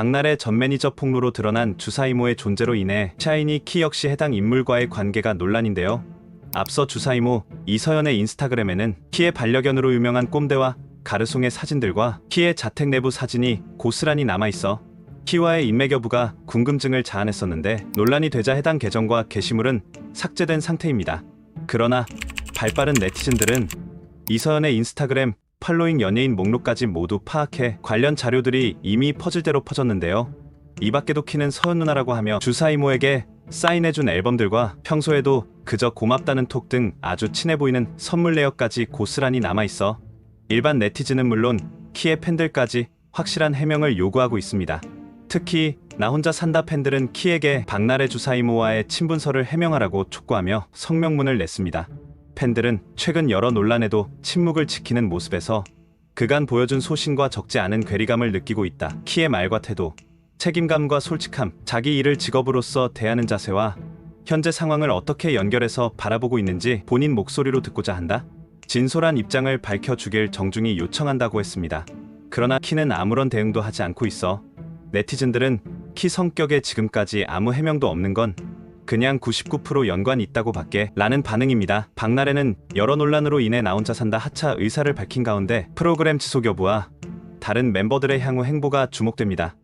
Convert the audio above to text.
박날의 전 매니저 폭로로 드러난 주사 이모의 존재로 인해 샤이니 키 역시 해당 인물과의 관계가 논란인데요. 앞서 주사 이모 이서연의 인스타그램에는 키의 반려견으로 유명한 꼼대와 가르송의 사진들과 키의 자택 내부 사진이 고스란히 남아있어 키와의 인맥 여부가 궁금증을 자아냈었는데 논란이 되자 해당 계정과 게시물은 삭제된 상태입니다. 그러나 발빠른 네티즌들은 이서연의 인스타그램 팔로잉 연예인 목록까지 모두 파악해 관련 자료들이 이미 퍼즐대로 퍼졌는데요. 이 밖에도 키는 서연 누나라고 하며 주사 이모에게 사인해준 앨범들과 평소에도 그저 고맙다는 톡 등 아주 친해 보이는 선물 내역까지 고스란히 남아있어 일반 네티즌은 물론 키의 팬들까지 확실한 해명을 요구하고 있습니다. 특히 나 혼자 산다 팬들은 키에게 박나래 주사 이모와의 친분설을 해명하라고 촉구하며 성명문을 냈습니다. 팬들은 최근 여러 논란에도 침묵을 지키는 모습에서 그간 보여준 소신과 적지 않은 괴리감을 느끼고 있다. 키의 말과 태도, 책임감과 솔직함, 자기 일을 직업으로서 대하는 자세와 현재 상황을 어떻게 연결해서 바라보고 있는지 본인 목소리로 듣고자 한다. 진솔한 입장을 밝혀주길 정중히 요청한다고 했습니다. 그러나 키는 아무런 대응도 하지 않고 있어 네티즌들은 키 성격에 지금까지 아무 해명도 없는 건 그냥 99% 연관이 있다고 밖에 라는 반응입니다. 박나래는 여러 논란으로 인해 나 혼자 산다 하차 의사를 밝힌 가운데 프로그램 지속 여부와 다른 멤버들의 향후 행보가 주목됩니다.